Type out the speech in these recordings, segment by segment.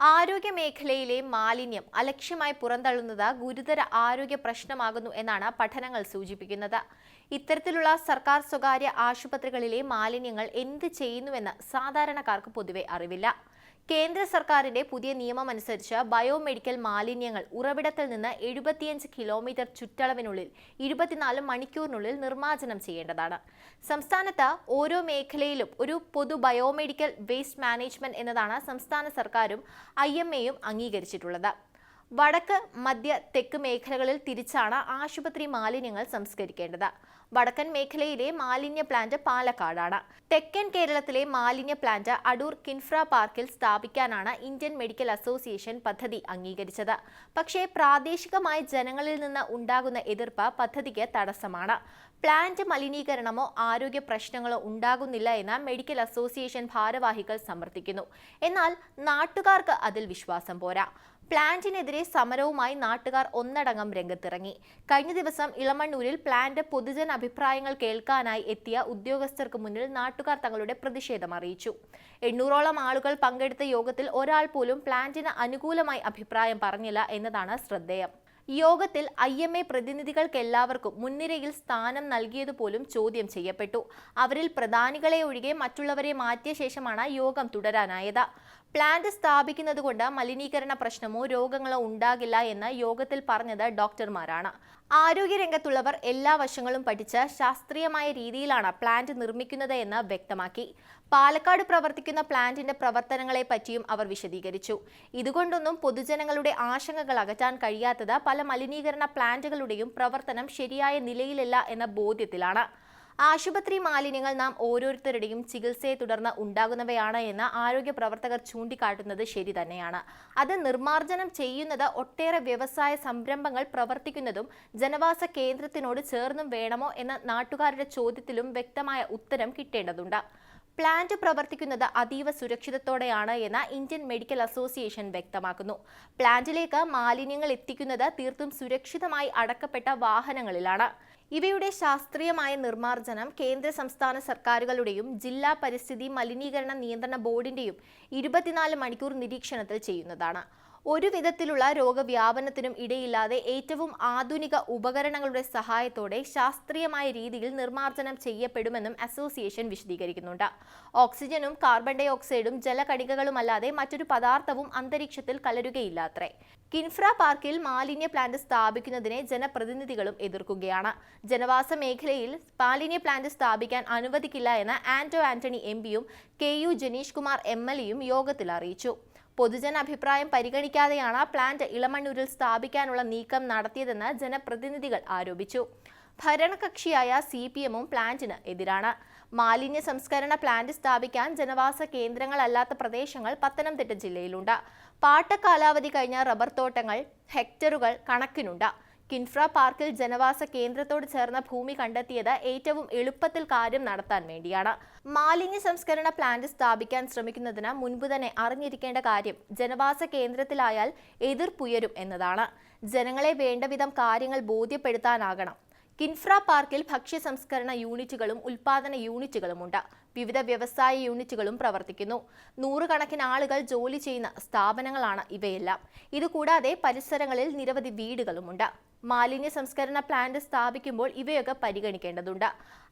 ആരോഗ്യ മേഖലയിലെ മാലിന്യം അലക്ഷ്യമായി പുറന്തള്ളുന്നത് ഗുരുതര ആരോഗ്യ പ്രശ്നമാകുന്നു എന്നാണ് പഠനങ്ങൾ സൂചിപ്പിക്കുന്നത്. ഇത്തരത്തിലുള്ള സർക്കാർ സ്വകാര്യ ആശുപത്രികളിലെ മാലിന്യങ്ങൾ എന്ത് ചെയ്യുന്നുവെന്ന് സാധാരണക്കാർക്ക് പൊതുവെ അറിവില്ല. കേന്ദ്ര സർക്കാരിന്റെ പുതിയ നിയമം അനുസരിച്ച് ബയോമെഡിക്കൽ മാലിന്യങ്ങൾ ഉറവിടത്തിൽ നിന്ന് എഴുപത്തിയഞ്ച് കിലോമീറ്റർ ചുറ്റളവിനുള്ളിൽ ഇരുപത്തിനാല് മണിക്കൂറിനുള്ളിൽ നിർമ്മാർജനം ചെയ്യേണ്ടതാണ്. സംസ്ഥാനത്ത് ഓരോ മേഖലയിലും ഒരു പൊതു ബയോമെഡിക്കൽ വേസ്റ്റ് മാനേജ്മെന്റ് എന്നതാണ് സംസ്ഥാന സർക്കാരും ഐ അംഗീകരിച്ചിട്ടുള്ളത്. വടക്ക് മധ്യ തെക്ക് മേഖലകളിൽ തിരിച്ചാണ് ആശുപത്രി മാലിന്യങ്ങൾ സംസ്കരിക്കേണ്ടത്. വടക്കൻ മേഖലയിലെ മാലിന്യ പ്ലാന്റ് പാലക്കാടാണ്. തെക്കൻ കേരളത്തിലെ മാലിന്യ പ്ലാന്റ് അടൂർ കിൻഫ്ര പാർക്കിൽ സ്ഥാപിക്കാനാണ് ഇന്ത്യൻ മെഡിക്കൽ അസോസിയേഷൻ പദ്ധതി അംഗീകരിച്ചത്. പക്ഷേ പ്രാദേശികമായി ജനങ്ങളിൽ നിന്ന് ഉണ്ടാകുന്ന എതിർപ്പ് പദ്ധതിക്ക് തടസ്സമാണ്. പ്ലാന്റ് മലിനീകരണമോ ആരോഗ്യ പ്രശ്നങ്ങളോ ഉണ്ടാകുന്നില്ല എന്ന് മെഡിക്കൽ അസോസിയേഷൻ ഭാരവാഹികൾ സമർത്ഥിക്കുന്നു. എന്നാൽ നാട്ടുകാർക്ക് അതിൽ വിശ്വാസം പോരാ. പ്ലാന്റിനെതിരെ സമരവുമായി നാട്ടുകാർ ഒന്നടങ്കം രംഗത്തിറങ്ങി. കഴിഞ്ഞ ദിവസം ഇളമണ്ണൂരിൽ പ്ലാന്റ് പൊതുജന അഭിപ്രായങ്ങൾ കേൾക്കാനായി എത്തിയ ഉദ്യോഗസ്ഥർക്ക് മുന്നിൽ നാട്ടുകാർ തങ്ങളുടെ പ്രതിഷേധം അറിയിച്ചു. എണ്ണൂറോളം ആളുകൾ പങ്കെടുത്ത യോഗത്തിൽ ഒരാൾ പോലും പ്ലാന്റിന് അനുകൂലമായി അഭിപ്രായം പറഞ്ഞില്ല എന്നതാണ് ശ്രദ്ധേയം. യോഗത്തിൽ ഐ എം എ പ്രതിനിധികൾക്കെല്ലാവർക്കും മുൻനിരയിൽ സ്ഥാനം നൽകിയതുപോലും ചോദ്യം ചെയ്യപ്പെട്ടു. അവരിൽ പ്രധാനികളെ ഒഴികെ മറ്റുള്ളവരെ മാറ്റിയ ശേഷമാണ് യോഗം തുടരാനായത്. പ്ലാന്റ് സ്ഥാപിക്കുന്നതുകൊണ്ട് മലിനീകരണ പ്രശ്നമോ രോഗങ്ങളോ ഉണ്ടാകില്ല എന്ന് യോഗത്തിൽ പറഞ്ഞത് ഡോക്ടർമാരാണ്. ആരോഗ്യരംഗത്തുള്ളവർ എല്ലാ വശങ്ങളും പഠിച്ച് ശാസ്ത്രീയമായ രീതിയിലാണ് പ്ലാന്റ് നിർമ്മിക്കുന്നത് എന്ന് വ്യക്തമാക്കി. പാലക്കാട് പ്രവർത്തിക്കുന്ന പ്ലാന്റിന്റെ പ്രവർത്തനങ്ങളെ പറ്റിയും അവർ വിശദീകരിച്ചു. ഇതുകൊണ്ടൊന്നും പൊതുജനങ്ങളുടെ ആശങ്കകൾ അകറ്റാൻ കഴിയാത്തത് പല മലിനീകരണ പ്ലാന്റുകളുടെയും പ്രവർത്തനം ശരിയായ നിലയിലല്ല എന്ന ബോധ്യത്തിലാണ്. ആശുപത്രി മാലിന്യങ്ങൾ നാം ഓരോരുത്തരുടെയും ചികിത്സയെ തുടർന്ന് ഉണ്ടാകുന്നവയാണ് എന്ന് ആരോഗ്യ പ്രവർത്തകർ ചൂണ്ടിക്കാട്ടുന്നത് ശരി തന്നെയാണ്. അത് നിർമ്മാർജനം ചെയ്യുന്നത് ഒട്ടേറെ വ്യവസായ സംരംഭങ്ങൾ പ്രവർത്തിക്കുന്നതും ജനവാസ കേന്ദ്രത്തിനോട് ചേർന്നും വേണമോ എന്ന നാട്ടുകാരുടെ ചോദ്യത്തിലും വ്യക്തമായ ഉത്തരം കിട്ടേണ്ടതുണ്ട്. പ്ലാന്റ് പ്രവർത്തിക്കുന്നത് അതീവ സുരക്ഷിതത്തോടെയാണ് എന്ന് ഇന്ത്യൻ മെഡിക്കൽ അസോസിയേഷൻ വ്യക്തമാക്കുന്നു. പ്ലാന്റിലേക്ക് മാലിന്യങ്ങൾ എത്തിക്കുന്നത് തീർത്തും സുരക്ഷിതമായി അടക്കപ്പെട്ട വാഹനങ്ങളിലാണ്. ഇവയുടെ ശാസ്ത്രീയമായ നിർമ്മാർജനം കേന്ദ്ര സംസ്ഥാന സർക്കാരുകളുടെയും ജില്ലാ പരിസ്ഥിതി മലിനീകരണ നിയന്ത്രണ ബോർഡിന്റെയും ഇരുപത്തിനാല് മണിക്കൂർ നിരീക്ഷണത്തിൽ ചെയ്യുന്നതാണ്. ഒരു വിധത്തിലുള്ള രോഗവ്യാപനത്തിനും ഇടയില്ലാതെ ഏറ്റവും ആധുനിക ഉപകരണങ്ങളുടെ സഹായത്തോടെ ശാസ്ത്രീയമായ രീതിയിൽ നിർമ്മാർജനം ചെയ്യപ്പെടുമെന്നും അസോസിയേഷൻ വിശദീകരിക്കുന്നുണ്ട്. ഓക്സിജനും കാർബൺ ഡൈ ഓക്സൈഡും ജലകണികകളുമല്ലാതെ മറ്റൊരു പദാർത്ഥവും അന്തരീക്ഷത്തിൽ കലരുകയില്ലാത്രേ കിൻഫ്ര പാർക്കിൽ മാലിന്യ പ്ലാന്റ് സ്ഥാപിക്കുന്നതിനെ ജനപ്രതിനിധികളും എതിർക്കുകയാണ്. ജനവാസ മേഖലയിൽ മാലിന്യ പ്ലാന്റ് സ്ഥാപിക്കാൻ അനുവദിക്കില്ല എന്ന് ആന്റോ ആന്റണി എം പിയും K U Janeesh Kumar M L എയും യോഗത്തിൽ അറിയിച്ചു. പൊതുജന അഭിപ്രായം പരിഗണിക്കാതെയാണ് പ്ലാന്റ് ഇളമണ്ണൂരിൽ സ്ഥാപിക്കാനുള്ള നീക്കം നടത്തിയതെന്ന് ജനപ്രതിനിധികൾ ആരോപിച്ചു. ഭരണകക്ഷിയായ സി പി എമ്മും പ്ലാന്റിന് എതിരാണ്. മാലിന്യ സംസ്കരണ പ്ലാന്റ് സ്ഥാപിക്കാൻ ജനവാസ കേന്ദ്രങ്ങളല്ലാത്ത പ്രദേശങ്ങൾ പത്തനംതിട്ട ജില്ലയിലുണ്ട്. പാട്ട കാലാവധി കഴിഞ്ഞ റബ്ബർ തോട്ടങ്ങൾ ഹെക്ടറുകൾ കണക്കിനുണ്ട്. കിൻഫ്ര പാർക്കിൽ ജനവാസ കേന്ദ്രത്തോട് ചേർന്ന ഭൂമി കണ്ടെത്തിയത് ഏറ്റവും എളുപ്പത്തിൽ കാര്യം നടത്താൻ വേണ്ടിയാണ്. മാലിന്യ സംസ്കരണ പ്ലാന്റ് സ്ഥാപിക്കാൻ ശ്രമിക്കുന്നതിന് മുൻപ് തന്നെ അറിഞ്ഞിരിക്കേണ്ട കാര്യം ജനവാസ കേന്ദ്രത്തിലായാൽ എതിർപ്പുയരും എന്നതാണ്. ജനങ്ങളെ വേണ്ടവിധം കാര്യങ്ങൾ ബോധ്യപ്പെടുത്താനാകണം. കിൻഫ്ര പാർക്കിൽ ഭക്ഷ്യ സംസ്കരണ യൂണിറ്റുകളും ഉൽപാദന യൂണിറ്റുകളുമുണ്ട് വിവിധ വ്യവസായ യൂണിറ്റുകളും പ്രവർത്തിക്കുന്നു. നൂറുകണക്കിന് ആളുകൾ ജോലി ചെയ്യുന്ന സ്ഥാപനങ്ങളാണ് ഇവയെല്ലാം. ഇതുകൂടാതെ പരിസരങ്ങളിൽ നിരവധി വീടുകളുമുണ്ട്. മാലിന്യ സംസ്കരണ പ്ലാന്റ് സ്ഥാപിക്കുമ്പോൾ ഇവയൊക്കെ പരിഗണിക്കേണ്ടതുണ്ട്.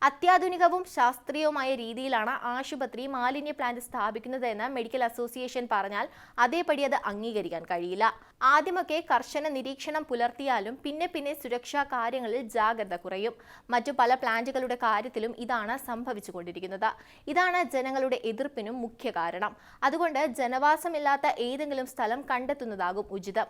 അത്യാധുനികവും ശാസ്ത്രീയവുമായ രീതിയിലാണ് ആശുപത്രി മാലിന്യ പ്ലാന്റ് സ്ഥാപിക്കുന്നതെന്ന് മെഡിക്കൽ അസോസിയേഷൻ പറഞ്ഞാൽ അതേപടി അത് അംഗീകരിക്കാൻ കഴിയില്ല. ആദ്യമൊക്കെ കർശന നിരീക്ഷണം പുലർത്തിയാലും പിന്നെ പിന്നെ സുരക്ഷാ കാര്യങ്ങളിൽ ജാഗ്രത കുറയും. മറ്റു പല പ്ലാന്റുകളുടെ കാര്യത്തിലും ഇതാണ് സംഭവിച്ചുകൊണ്ടിരിക്കുന്നത്. ഇതാണ് ജനങ്ങളുടെ എതിർപ്പിനും മുഖ്യ കാരണം. അതുകൊണ്ട് ജനവാസമില്ലാത്ത ഏതെങ്കിലും സ്ഥലം കണ്ടെത്തുന്നതാകും ഉചിതം.